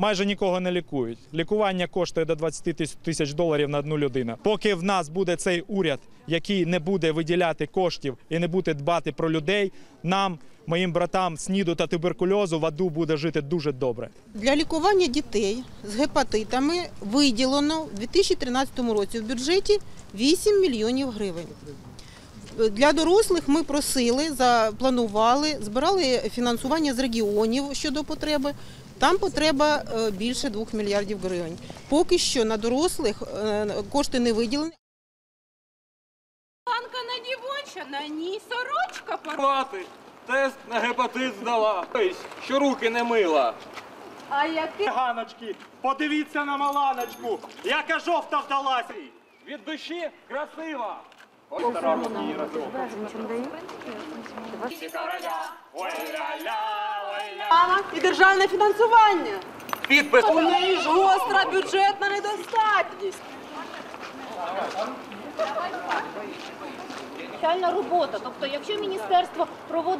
майже нікого не лікують. Лікування коштує до 20 тисяч доларів на одну людину. Поки в нас буде цей уряд, який не буде виділяти коштів і не буде дбати про людей, нам, моїм братам, сніду та туберкульозу в аду буде жити дуже добре. Для лікування дітей з гепатитами виділено в 2013 році в бюджеті 8 мільйонів гривень. Для дорослих ми просили, запланували, збирали фінансування з регіонів щодо потреби. Там потреба е, більше 2 мільярдів гривень. Поки що на дорослих е, кошти не виділені. Планка на дівоча, на ній сорочка пор... Мати, тест на гепатит здала. Що руки не мила. А який Ганочки, подивіться на маланочку, яка жовта вдалася. Від душі красива. І державне фінансування. Підпис. У неї ж гостра бюджетна недостатність. Спеціальна робота. Тобто, якщо міністерство проводить